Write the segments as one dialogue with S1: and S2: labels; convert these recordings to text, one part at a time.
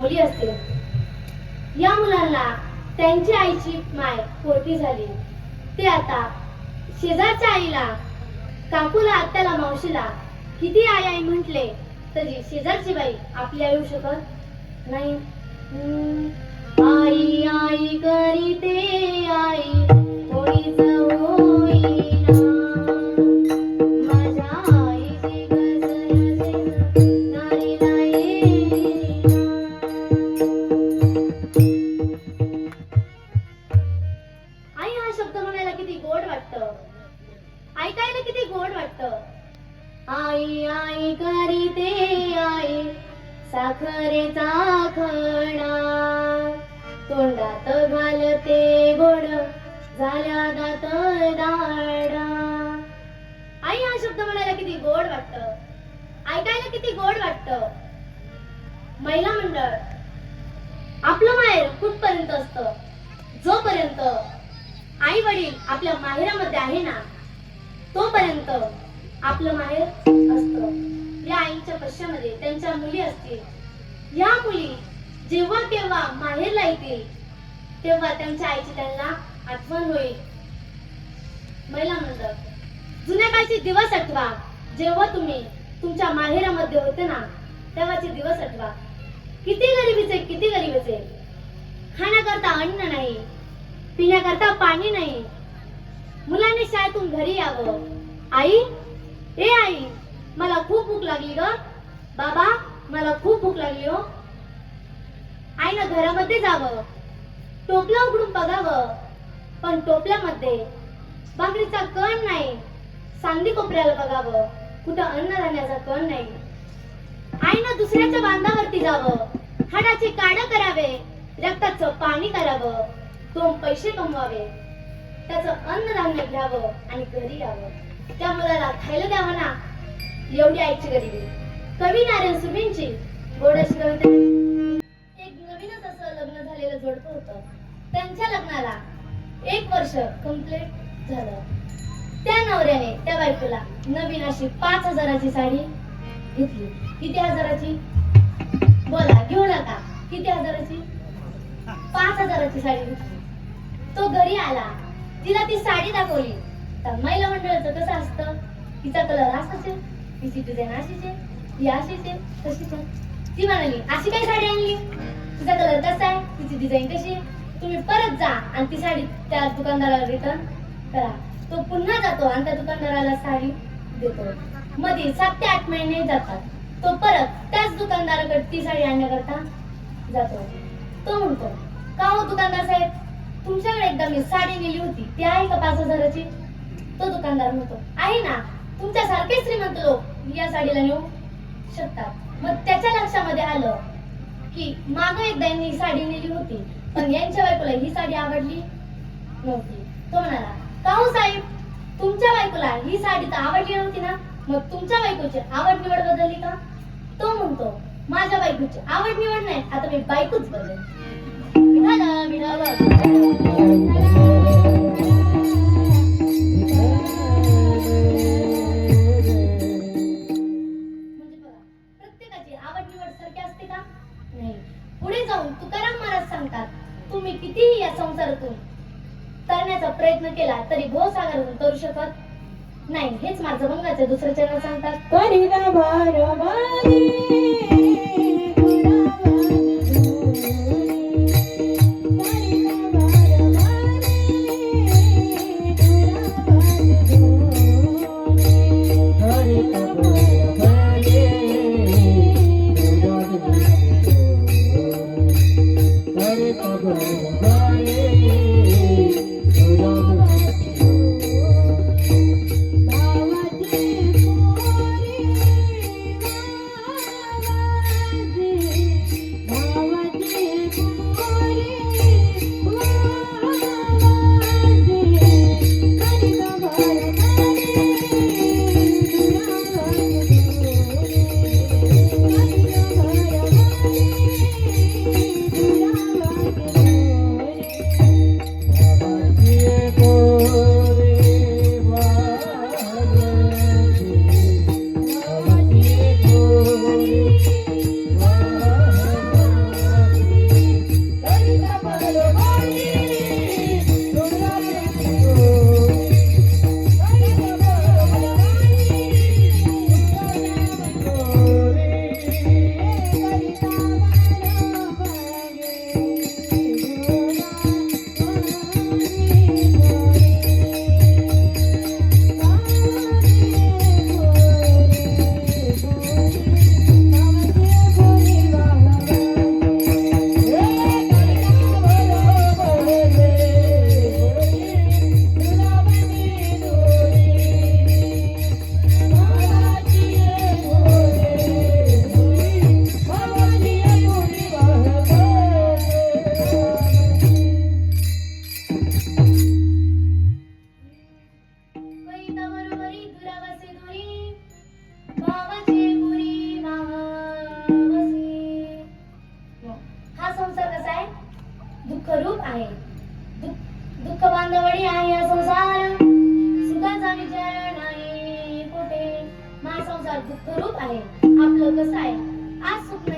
S1: मुली असतील या मुलांना त्यांची आईची माय पोरकी झाली. ते आता शेजारच्या आईला काकूला आत्याला मावशीला किती आई आई म्हटले तरी शेजारची बाई आपली आई होऊ शकत नाही. आई आई करीते आई कोणीच महिला मंडळ. आपलं माहेर कुठपर्यंत असतं? जोपर्यंत आई वडील आपल्या माहेरामध्ये आहे ना तोपर्यंत आपलं माहेर असत. या आईच्या पश्चामध्ये त्यांच्या मुली असतील. या मुली जेव्हा केव्हा माहेरला येतील तेव्हा त्यांच्या आईची त्यांना आठवण होईल. महिला मंडळ जुन्या काळचे दिवस आठवा. जेव्हा तुम्ही तुमच्या माहेरामध्ये होते ना तेव्हाचे दिवस आठवा. किती गरिबीचे किती गरिबीचे खाण्याकरता अन्न नाही पिण्याकरता पाणी नाही. मुलांनी शाळेतून घरी यावं. आई ए आई मला खूप भूक लागली ग. बाबा मला खूप भूक लागली हो. आईनं घरामध्ये जावं. टोपलं उघडून बघावं. पण टोपल्यामध्ये भाकरीचा कण नाही. सांगली कोपऱ्याला बघावं. कुठं अन्नधान्याचा कण नाही. आईनं दुसऱ्याच्या बांधावरती जावं. हाडाचे काड करावे रक्ताचं पाणी करावं दोन पैसे कमवावे. त्याचं अन्नधान्य घ्यावं आणि घरी यावं. त्या मुलाला खायला द्यावं ना. एवढी आईची गरिबी. कवी नारायण सुबींची गोडाशी कविता एक नवीनच असं लग्न झालेलं जोडपं होतं. त्यांच्या लग्नाला एक वर्ष कंप्लीट झालं. त्या नवऱ्याने त्या बायकोला नवीन अशी पाच हजाराची साडी घेतली. किती हजाराची? बोला घेऊ नका. किती हजाराची? पाच हजाराची साडी. तो घरी आला. तिला ती साडी दाखवली. तर महिला मंडळाचं कसं असतं? तिचा कलर असाच आहे तिची डिझाईन अशीच आहे ही अशीच आहे तशीच. आहे ती म्हणाली अशी काय साडी आणली? तिचा कलर कसा आहे? तिची डिझाईन कशी आहे? तुम्ही परत जा आणि ती साडी त्या दुकानदाराला रिटर्न करा. तो पुन्हा जातो आणि त्या दुकानदाराला साडी देतो. मध्ये सात ते आठ महिने जातात. तो परत त्याच दुकानदाराकडे ती साडी आणण्याकरता जातो. तो म्हणतो का हो दुकानदार साहेब? तुमच्याकडे एकदा मी साडी नेली होती ती आहे का पाच हजाराची? तो दुकानदार म्हणतो आहे ना तुमच्या सारखे श्रीमंत लोक या साडीला नेऊ शकतात. मग त्याच्या लक्षामध्ये आलं की माग एकदा यांनी ही साडी नेली होती पण यांच्या बायकोला ही साडी आवडली नव्हती. तो म्हणाला का हो साहेब? तुमच्या बायकोला ही साडी तर आवडली नव्हती ना? मग तुमच्या बायकोची आवड निवड बदलली का? तो म्हणतो माझ्या बायकोची आवड निवड नाही आता मी बायकोच बदल विठाला म्हणजे बघा प्रत्येकाची आवड निवड सारखी असते का? नाही. पुढे जाऊन तुकाराम महाराज सांगतात तुम्ही कितीही या संसारातून तरण्याचा प्रयत्न केला तरी भवसागरातून करू शकत नाही हेच माझं भंगाचे दुसरे चरण सांगतात.
S2: करीना भारवारी दुःखरूप
S1: आहे. दुःख बांधवडी आहे संसार. सुखाचा विचार नाही कुठे. माझा संसार दुःखरूप आहे. आपलं कसं आहे? आज सुख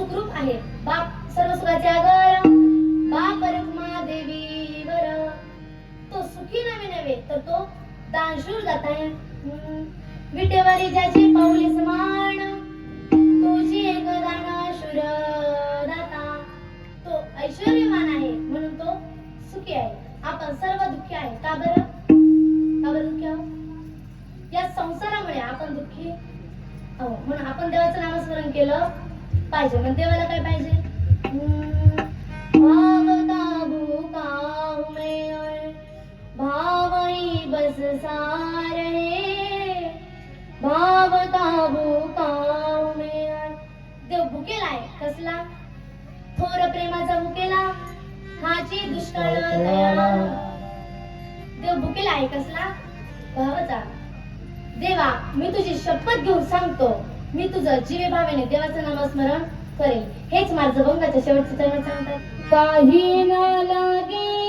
S1: सुखरूप आहे. बाप सर्व सुखाचे आगर बाप रुक्मा देवी वर. तो सुखी नव्हे नव्हे तर तो दानशूर जात आहे. विटेवारी ज्याचे पाऊले समान. तुझी एक दानशूर दाता तो ऐश्वर्यवान आहे म्हणून तो सुखी आहे. आपण सर्व दुःखी आहे. का बरं? का बरं दुःखी आहोत? या संसारामुळे आपण दुःखी आहोत. म्हणून आपण देवाचं नामस्मरण केलं. पाहिजे मग देवाला काय पाहिजे? हम्म, भावता भूका मैं बस सारे भाव भावता भूका देव भुकेला आहे कसला? थोर प्रेमाचा भुकेला. हाची दुष्काळ देव भुकेला आहे कसला? भावाचा. देवा मी तुझी शपथ घेऊन सांगतो. मी तुझं जीवे भावेने देवाचं नामस्मरण करेल हेच माझं भंगाच्या शेवटचे चरण सांगतात. काही न लागे